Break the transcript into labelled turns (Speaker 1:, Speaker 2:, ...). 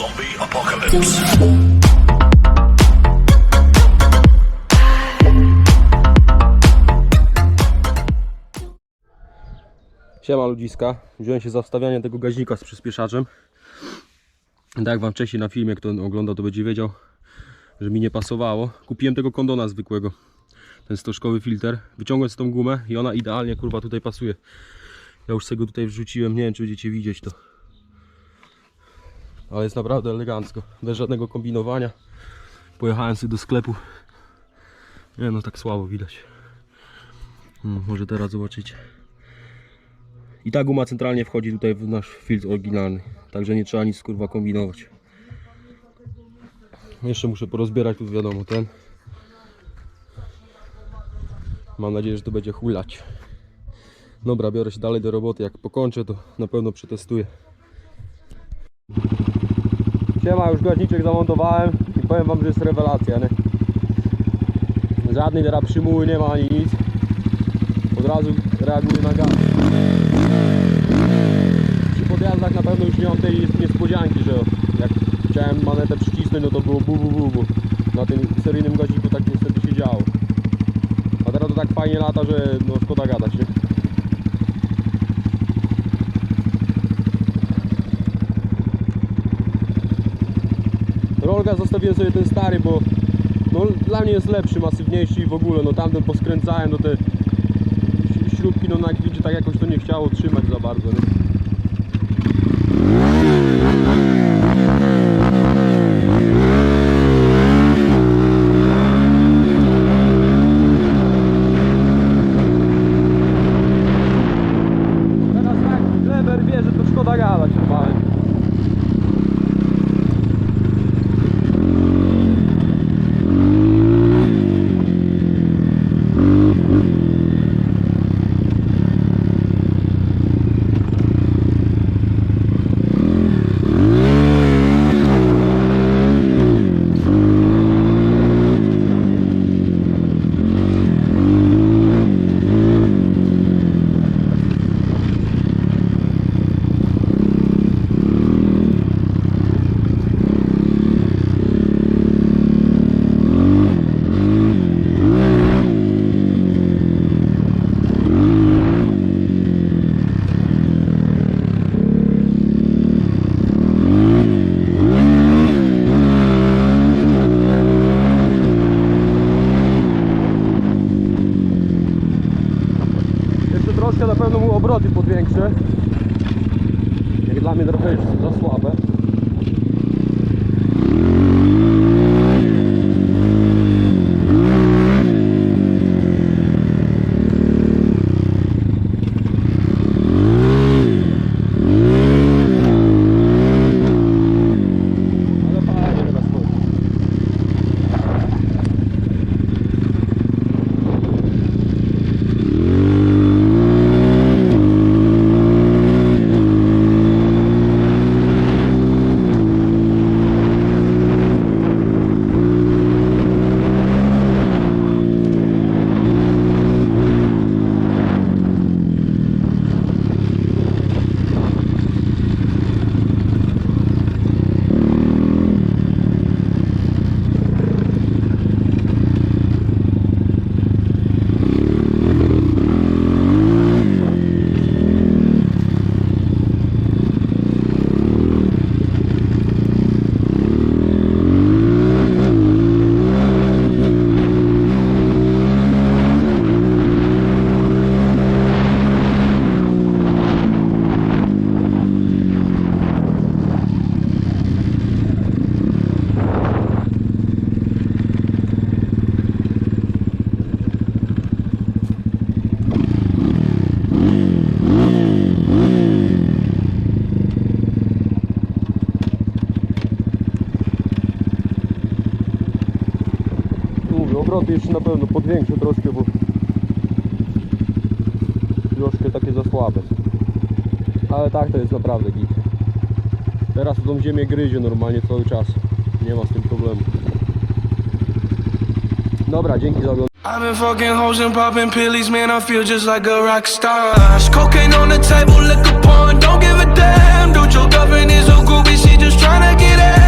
Speaker 1: Zombie apocalypse.
Speaker 2: Siema ludziska, wziąłem się za wstawianie tego gaźnika z przyspieszaczem. Tak jak wam wcześniej na filmie, kto oglądał to będzie wiedział, że mi nie pasowało. Kupiłem tego kondona zwykłego, ten stożkowy filtr. Wyciągłem z tą gumę i ona idealnie kurwa tutaj pasuje. Ja już sobie go tutaj wrzuciłem, nie wiem czy będziecie widzieć to. Ale jest naprawdę elegancko, bez żadnego kombinowania. Pojechałem sobie do sklepu. Nie no, tak słabo widać. Hmm, może teraz zobaczycie. I ta guma centralnie wchodzi tutaj w nasz filtr oryginalny. Także nie trzeba nic kurwa kombinować. Jeszcze muszę porozbierać tu wiadomo ten. Mam nadzieję, że to będzie hulać. Dobra, biorę się dalej do roboty. Jak pokończę, to na pewno przetestuję. Siema, już gaźniczek zamontowałem i powiem wam, że jest rewelacja, nie? Żadnej teraz przymuły nie ma ani nic. Od razu reaguje na gaz. Przy podjazdach na pewno już nie mam tej niespodzianki, że jak chciałem manetę przycisnąć, no to było bu bu bu, bu. Na tym seryjnym gaziku tak niestety się działo. A teraz to tak fajnie lata, że no szkoda gadać, nie? Rolga zostawiłem sobie ten stary, bo no, dla mnie jest lepszy, masywniejszy i w ogóle, no tamten poskręcałem, no te śrubki, no na gwidzie tak jakoś to nie chciało trzymać za bardzo, nie? Teraz tak, Kleber wie, że to szkoda gadać normalnie. Jeszcze troszkę na pewno mu obroty podwiększę. Jak dla mnie trochę już za słabe. Ale fajnie teraz chodzi. Mówię, obroty jeszcze na pewno podwiększę troszkę, bo troszkę takie za słabe. Ale tak to jest naprawdę git. Teraz tą ziemię gryzie normalnie cały czas. Nie ma z tym problemu. Dobra, dzięki za oglądanie.
Speaker 3: I've been fucking hoes and popping pillies, man. I feel just like a rock star. Cocaine on the table, liquor porn, don't give a damn. Dude, your is a groupie,